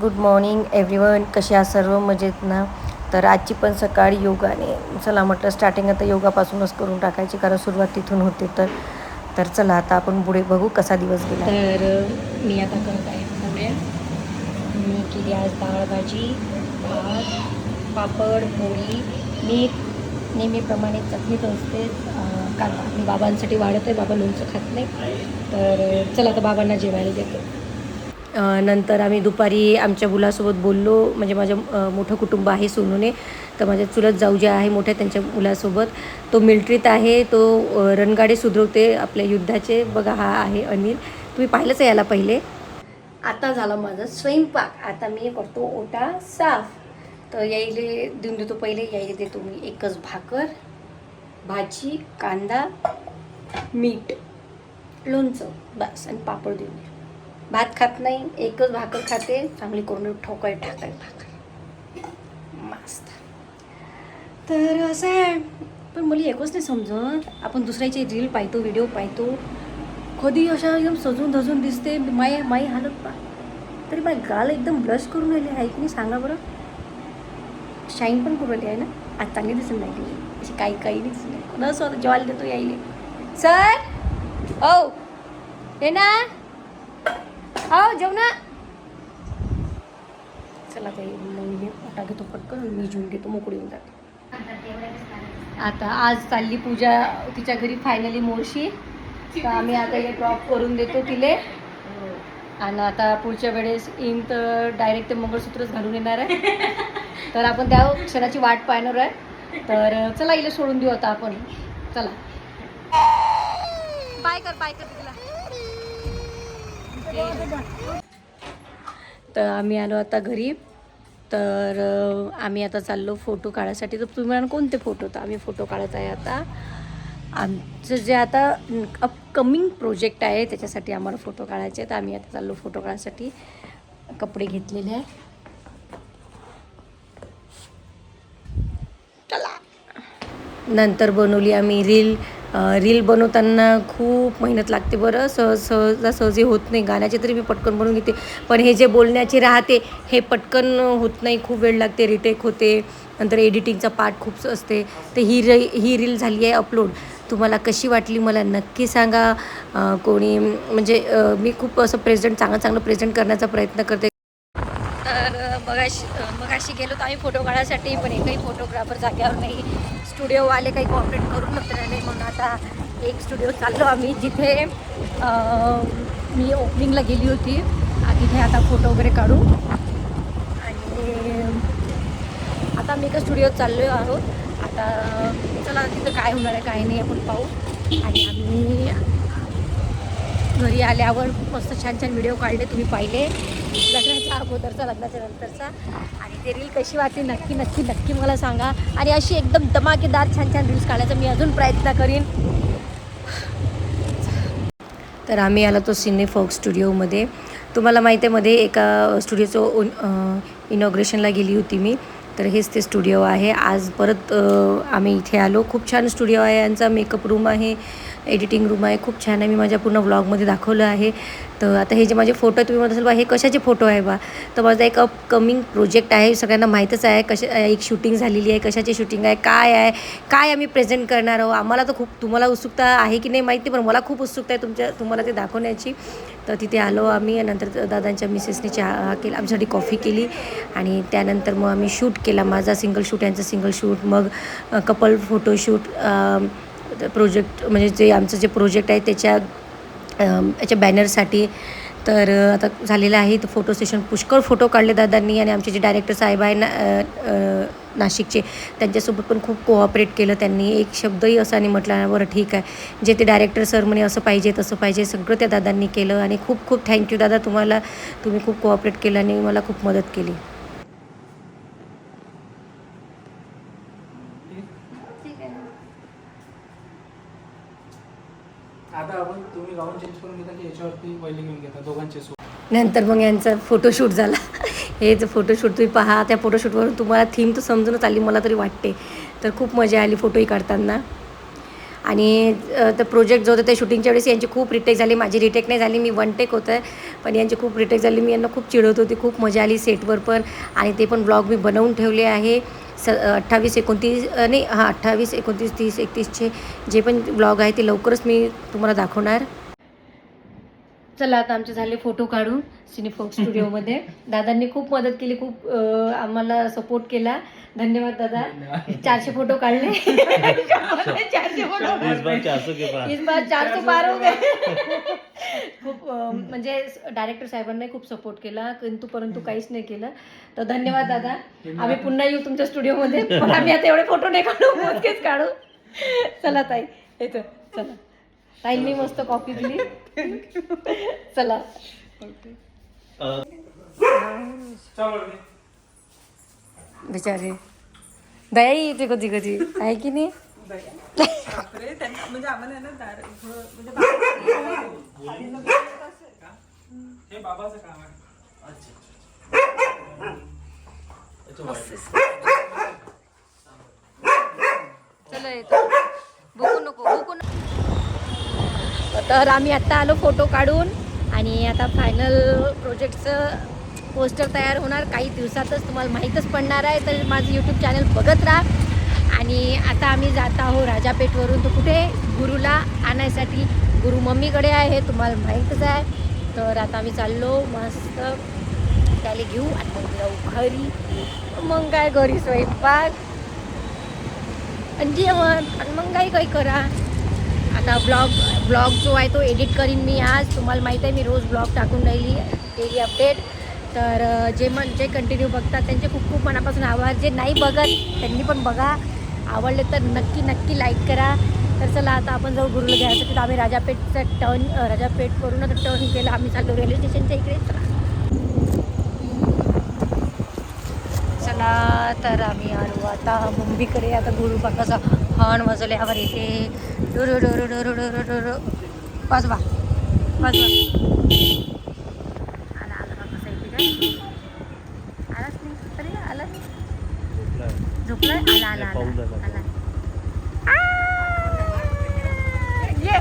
Good morning everyone कसे आहात सर्व? मजेत ना? तर आजची पण सकाळी योगाने चला म्हटलं स्टार्टिंग आता योगापासूनच करून टाकायची कारण सुरुवात तिथून होते. तर तर चला आता आपण पुढे बघू कसा दिवस गेला. तर मी आता करत आहे मी केली आज डाळ भाजी भात पापड पोळी. मी नेहमीप्रमाणे चटणीत असते अं, कांदा मी बाबांसाठी वाढत आहे बाबा लोणचं खात नाही तर चला आता बाबांना जेवायला देतो. नंतर आम्ही दुपारी आमच्या मुलासोबत बोललो. म्हणजे माझं मोठं कुटुंब आहे सोनूने. तर माझ्या चुलत जाऊ जे आहे मोठ्या त्यांच्या मुलासोबत. तो मिल्ट्रीत आहे तो रणगाडे सुधरवते आपल्या युद्धाचे. बघा हा आहे अनिल. तुम्ही पाहिलंच आहे याला पहिले. आता झाला माझा स्वयंपाक. आता मी करतो ओटा साफ. तर यायले देऊन देतो पहिले. यायले देतो मी एकच भाकर भाजी कांदा मीठ लोणचं. बस. आणि पापड देऊन दे भात खात नाही एकच भाकर खाते चांगली करून ठोकाय टाकाय भाकर. मस्त. तर असं आहे. पण मुली एकच नाही समजत. आपण दुसऱ्याचे रील पाहतो व्हिडिओ पाहतो. कधी अशा एकदम सजून धजून दिसते माय माई हालत पा तरी माझी गाल एकदम ब्लश करून राहिली. आहे की नाही सांगा बरं. शाईन पण करून राहिली आहे ना. आज चांगली दिसून नाही अशी काही काही दिसून नाही न असं जेवायला देतो यायले? सर ओ oh, हे ना? हो जेव ना। चला ते मग मोठा घेतो पटकन मी जेवून घेतो मोकळी होऊन जाते. आता आज चालली पूजा तिच्या घरी फायनली मोर्शी तर आम्ही आता हे ड्रॉप करून देतो तिले. आणि आता पुढच्या वेळेस येईन तर डायरेक्ट ते मंगळसूत्रच घालून येणार आहे. तर आपण त्या क्षणाची वाट पाहणार आहे. तर चला हिला सोडून देऊ आता आपण. चला. बाय कर बाय कर तिला. तर आम्ही आलो आता घरी. तर आम्ही आता चाललो फोटो काढायसाठी. तर तुम्ही म्हणाल कोणते फोटो? तर आम्ही फोटो काढत आहे आता. आमचं जे आता अपकमिंग प्रोजेक्ट आहे त्याच्यासाठी आम्हाला फोटो काढायचे तर आम्ही आता चाललो फोटो काढायसाठी. कपडे घेतलेले आहे चला. नंतर बनवली आम्ही रील रील बनवताना खूप मेहनत लागते बरं. सहज सहजासहजी होत नाही गाण्याचे तरी मी पटकन बनवून घेते. पण हे जे बोलण्याचे राहते हे पटकन होत नाही खूप वेळ लागते रिटेक होते. नंतर एडिटिंगचा पार्ट खूप असते. तर ही रे ही रील झाली आहे अपलोड तुम्हाला कशी वाटली मला नक्की सांगा. कोणी म्हणजे मी खूप असं प्रेझेंट चांगलं चांगलं प्रेझेंट करण्याचा प्रयत्न करते. मगाशी मगाशी गेलो तर आम्ही फोटो काढायसाठी पण एकही फोटोग्राफर जाग्यावर नाही. स्टुडिओवाले काही कॉपरेट करून नव्हते राहिले म्हणून आता एक स्टुडिओ चाललो आम्ही जिथे मी ओपनिंगला गेली होती. तिथे आता फोटो वगैरे काढू. आणि आता मी एका स्टुडिओत चाललो आहोत. आता चला तिथं काय होणार आहे काय नाही आपण पाहू. आणि आम्ही घरी आल्यावर मस्त छान छान व्हिडिओ काढले तुम्ही पाहिले. लग्नाच्या अगोदरचा लग्नाच्या नंतरचा. आणि ते रील कशी वाटली नक्की नक्की नक्की मला सांगा. आणि अशी एकदम धमाकेदार छान छान रील्स काढायचा मी अजून प्रयत्न करीन. तर आम्ही आलो तो सिने फोक स्टुडिओमध्ये. तुम्हाला माहिती आहे मध्ये एका स्टुडिओचं इनॉग्रेशनला गेली होती मी. तर हेच ते स्टुडिओ आहे. आज परत आम्ही इथे आलो. खूप छान स्टुडिओ आहे. यांचा मेकअप रूम आहे. एडिटिंग रूम आहे. खूप छान आहे. मी माझ्या पूर्ण व्लॉगमध्ये दाखवलं आहे. तर आता हे जे माझे फोटो आहे तुम्ही म्हणत असाल बा हे कशाचे फोटो आहे बा? तर माझा एक अपकमिंग प्रोजेक्ट आहे. सगळ्यांना माहीतच आहे कशा एक शूटिंग झालेली आहे कशाची शूटिंग आहे काय आहे काय आम्ही प्रेझेंट करणार आहोत? आम्हाला तर खूप तुम्हाला उत्सुकता आहे की नाही माहिती पण मला खूप उत्सुकता आहे तुमच्या तुम्हाला ते दाखवण्याची. तर तिथे आलो आम्ही नंतर दादांच्या मिसेसने चहा केला. आमच्यासाठी कॉफी केली आणि त्यानंतर मग आम्ही शूट केला. माझा सिंगल शूट यांचा सिंगल शूट मग कपल फोटोशूट प्रोजेक्ट म्हणजे जे आमचं जे प्रोजेक्ट आहे त्याच्या याच्या बॅनरसाठी. तर आता झालेलं आहे तर फोटो सेशन. पुष्कळ फोटो काढले दादांनी आणि आमचे जे डायरेक्टर साहेब आहे ना नाशिकचे त्यांच्यासोबत पण खूप कोऑपरेट केलं त्यांनी. एक शब्दही असा आणि म्हटला बरं ठीक आहे. जे ते डायरेक्टर सर म्हणे असं पाहिजे तसं पाहिजे सगळं त्या दादांनी केलं आणि खूप खूप थँक्यू दादा तुम्हाला. तुम्ही खूप कोऑपरेट केलं आणि मला खूप मदत केली आता आपण तुम्ही गाऊन चेंज करून घेता की याच्यावरती पहिले घेऊन घेता दोघांचे सूट नंतर मग यांचा फोटोशूट झाला. हे जर फोटोशूट तुम्ही पहा त्या फोटोशूटवरून तुम्हाला थीम तर समजूनच आली मला तरी वाटते. तर खूप मजा आली फोटोही काढताना. आणि तर प्रोजेक्ट जो होता ते शूटिंगच्या वेळेस यांची खूप रिटेक झाली. माझी रिटेक नाही झाली मी वन टेक होतं. पण यांची खूप रिटेक झाली. मी यांना खूप चिडवत होती. खूप मजा आली सेटवर पण. आणि ते पण ब्लॉग मी बनवून ठेवले आहे. स अठ्ठावीस एकोणतीस नाही हां अठ्ठावीस एकोणतीस तीस एकतीसचे जे पण ब्लॉग आहे ते लवकरच मी तुम्हाला दाखवणार. चला आता आमचे झाले फोटो काढून सिनेफॉक्स स्टुडिओमध्ये दादांनी खूप मदत केली खूप अं, आम्हाला सपोर्ट केला. धन्यवाद दादा. चारशे फोटो काढले. चारशे फोटो इस बार चार सौ के पास इस बार चार सौ पार हो गए. खूप अं, म्हणजे डायरेक्टर साहेबांनी खूप सपोर्ट केला. किंतु परंतु काहीच नाही केलं. तर धन्यवाद दादा. आम्ही पुन्हा येऊ तुमच्या स्टुडिओमध्ये पण आम्ही आता एवढे फोटो नाही काढू. मोजकेच काढू. चला ताई. येतो. चला. ताईंनी मस्त कॉफी दिली. चला. चल बिचारे. दया येते कधी कधी. आहे की नाही? हे बाबाचं काम आहे. चला येतो बघू नको बघू नको तर आम्ही आत्ता आलो फोटो काढून आणि आता फायनल प्रोजेक्टचं पोस्टर तयार होणार. काही दिवसातच तुम्हाला माहीतच पडणार आहे तर माझं यूट्यूब चॅनल बघत राहा. आणि आता आम्ही जात आहोत राजापेठवरून. तर कुठे? गुरुला आणायसाठी. गुरु मम्मीकडे आहे हे तुम्हाला माहीतच आहे. तर आता आम्ही चाललो मस्त त्याला घेऊ. आणि मग जाऊ घरी. मग काय घरी स्वयंपाक. आणि जेवण. आणि मग काही काही करा. आता ब्लॉग ब्लॉग जो आहे तो एडिट करीन मी आज. तुम्हाला माहीत आहे मी रोज ब्लॉग टाकून राहिली डेली अपडेट तर जे मन जे कंटिन्यू बघतात त्यांचे खूप खूप मनापासून आभार. जे नाही बघत त्यांनी पण बघा. आवडले तर नक्की नक्की लाईक करा. तर चला आता आपण जाऊ गुरुला घ्यायसाठी तर आम्ही राजापेठचा टर्न राजापेठवरून आता टर्न केला. आम्ही चाललो रेल्वे स्टेशनच्या इकडे. चला. चला तर आम्ही आलो आता मुंबईकडे. आता गुरु बाकाचा हॉर्न वाजवल्यावर येते डोरो डोरो डोरो डोरो डोरो वाजवा. वाजवा. आला आला बाकाचा इथे. काय आलाच नाही. अरे आला नाही. झोपलाय? आला आला आला. पाऊल झाला. आला. ये.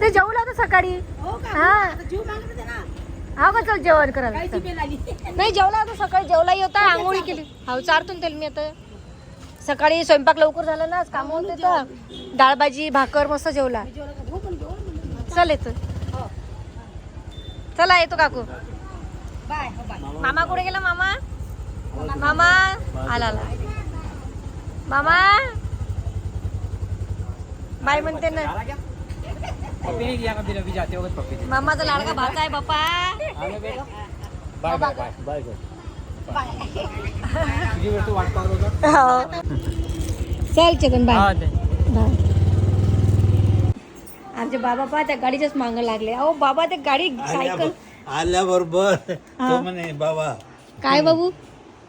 ते जेवला होता सकाळी. हा हा. का चल जेवण करायला. नाही. जेवला होता सकाळी. जेवलाही होता. आंघोळी केली. हो चारतून तेल मी आता सकाळी स्वयंपाक लवकर झाला ना आज काम होते तर डाळ भाजी भाकर मस्त जेवला. चल येतो. चला येतो काकू. मामा कुठे गेला मामा? मामा आला आला. मामा? बाय म्हणते ना. पप्पी नहीं किया कभी रवि जाते वक्त पप्पी दी मामाचा लाडका भाचा आहे बापा. Bye bye bye bye. कर तुझी वेळ तू वाट पाहत होता चल चेतन बाय. हा आमचे बाबा पहा त्या गाडीच्याच मागं लागले. अहो बाबा त्या गाडी सायकल आल्याबरोबर. तो म्हणे बाबा. काय बाबू?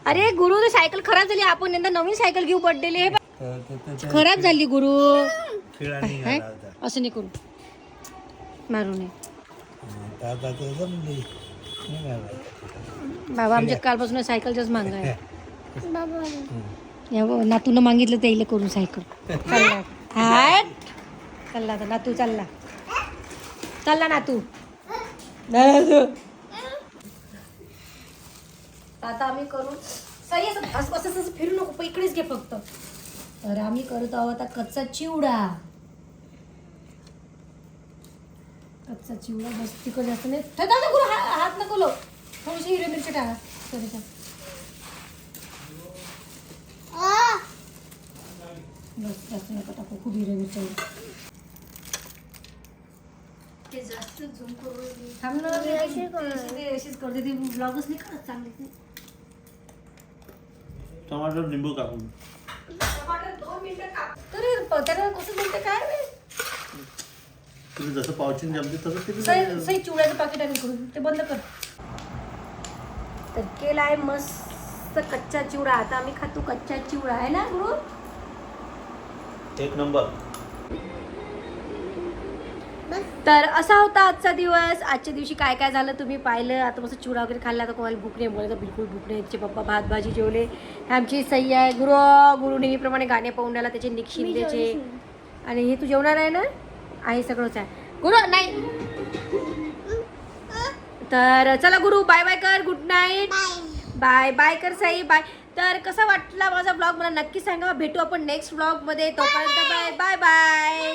अरे गुरु तर सायकल खराब झाली. आपण यंदा नवीन सायकल घेऊ हे ते खराब झाली गुरु. असं नाही करू. मारू नये. बाबा आमच्या कालपासून सायकलच्याच मांग आहे. नातूनं मागितलं ते इले करून सायकल. चालला हाट चालला आता नातू चालला चालला नातू. आता आम्ही करू. सही असं असं फिरू नको इकडेच घे फक्त. तर आम्ही करत आहोत आता कच्चा चिवडा. कच्चा चिवडा बस तिखट जास्त नाही. थांब, नको, हा- हात नको लो थोडीशी हिरवी मिरची टाका. सॉरी सॉरी बस जास्त नका टाकू. खूप हिरवी मिरची. थांब ना, मी अशी- अशी- अशीच करते ती ब्लॉगच नाही करत चांगली ती. टमाटर लिंबू कापून. तरी प- त्याला कसं बोलते काय माहीत? तुम्ही जसं पावचिंग जमते तसं सही तिथे सही चिवड्याचं पाकिट आहे करून ते बंद कर. तर केला आहे मस्त कच्चा चिवडा. आता आम्ही खातो कच्चा चिवडा आहे ना गुरु? एक नंबर. तर असा होता आजचा दिवस. आजच्या दिवशी काय काय झालं तुम्ही पाहिलं? आता मस्त चुरा वगैरे खाल्ला तर कोणाला भूक नाही बोलायचं बिलकुल भूक नाही. तिचे पप्पा भात भाजी जेवले. हे आमची सई आहे. गुरु गुरु नेहमीप्रमाणे गाणे पाहून राहिला त्याचे निक शिंदेचे आणि हे तू जेवणार आहे ना? आहे सगळंच आहे. गुरु नाही. तर चला गुरु बाय बाय कर गुड नाईट बाय बाय कर साई बाय तर कसा वाटला माझा ब्लॉग मला नक्की सांगा. भेटू आपण नेक्स्ट ब्लॉगमध्ये तोपर्यंत बाय बाय बाय